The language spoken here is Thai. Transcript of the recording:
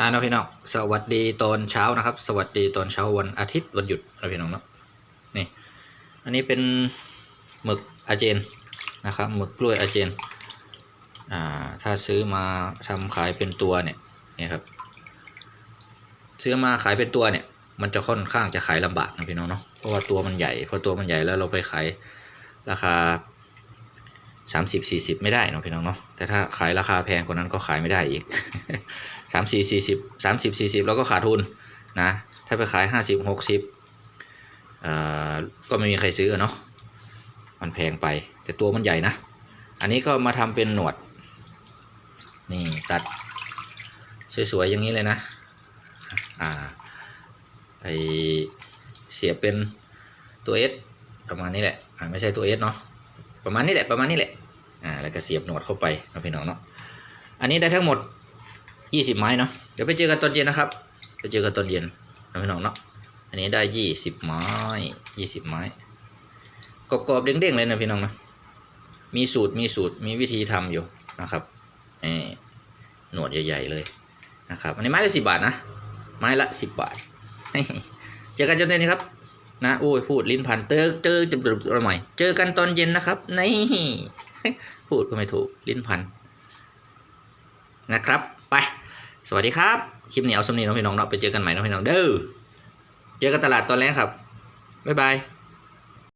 อ่าน้องพี่น้องสวัสดีตอนเช้านะครับ สวัสดีตอนเช้าวันอาทิตย์วันหยุดน้องพี่น้องเนาะนี่ อันนี้เป็นหมึกอาเจนนะครับหมึกกล้วยอาเจนอ่าถ้าซื้อมาทำขายเป็นตัวเนี่ยนี่ครับซื้อมาขายเป็นตัวเนี่ย มันจะค่อนข้างจะขายลำบากนะพี่น้องเนาะเพราะว่าตัวมันใหญ่พอตัวมันใหญ่แล้วเราไปขายราคา สามสิบสี่สิบไม่ได้เนาะพี่น้องเนาะแต่ถ้าขายราคาแพงกว่านั้นก็ขายไม่ได้อีกสามสี่สี่สิบสามสิบสี่สิบเราก็ขาดทุนนะถ้าไปขายห้าสิบหกสิบเอ่อก็ไม่มีใครซื้อเนาะมันแพงไป แต่ตัวมันใหญ่นะ อันนี้ก็มาทำเป็นหนวด นี่ตัดสวยๆอย่างนี้เลยนะอ่าไอเสียบเป็นตัวเอสประมาณนี้แหละอ่าไม่ใช่ตัวเอสเนาะ ประมาณนี้แหละประมาณนี้แหละอ่าแล้วก็เสียบหนวดเข้าไปนะพี่น้องเนาะอันนี้ได้ทั้งหมด 20 ไม้เนาะเดี๋ยวไปเจอกันตอนเย็นนะครับไปเจอกันตอนเย็นนะพี่น้องเนาะอันนี้ได้ 20 ไม้ 20 ไม้กรอบๆเด้งๆเลยนะพี่น้องนะมีสูตรมีสูตรมีวิธีทำอยู่นะครับนี่หนวดใหญ่ๆเลยนะครับ อันนี้ไม้ละ10บาทนะ ไม้ละ10บาท เจอกันจนเย็นครับ นะโอ้ยพูดลิ้นพันเจอเจอจะจะใหม่เจอกันตอนเย็นนะครับนี่พูดก็ไม่ถูกลิ้นพันนะครับ ไป สวัสดีครับ คลิปนี้เอาสำนีน้องพี่น้องเนาะไปเจอกันใหม่น้องพี่น้องเด้อเจอกันตลาดตอนแรกครับ บ๊ายบาย